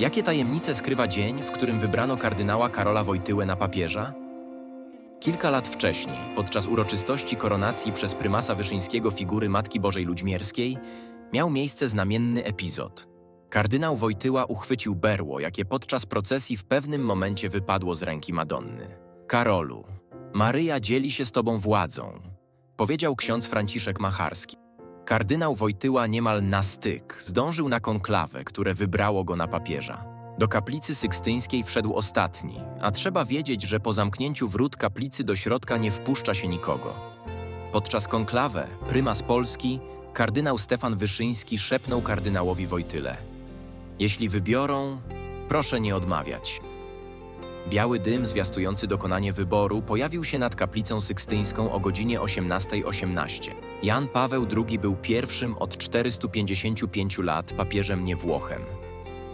Jakie tajemnice skrywa dzień, w którym wybrano kardynała Karola Wojtyłę na papieża? Kilka lat wcześniej, podczas uroczystości koronacji przez prymasa Wyszyńskiego figury Matki Bożej Ludźmierskiej, miał miejsce znamienny epizod. Kardynał Wojtyła uchwycił berło, jakie podczas procesji w pewnym momencie wypadło z ręki Madonny. Karolu, Maryja dzieli się z tobą władzą, powiedział ksiądz Franciszek Macharski. Kardynał Wojtyła niemal na styk zdążył na konklawę, które wybrało go na papieża. Do kaplicy sykstyńskiej wszedł ostatni, a trzeba wiedzieć, że po zamknięciu wrót kaplicy do środka nie wpuszcza się nikogo. Podczas konklawę prymas Polski, kardynał Stefan Wyszyński szepnął kardynałowi Wojtyle. Jeśli wybiorą, proszę nie odmawiać. Biały dym zwiastujący dokonanie wyboru pojawił się nad kaplicą sykstyńską o godzinie 18.18. Jan Paweł II był pierwszym od 455 lat papieżem nie Włochem.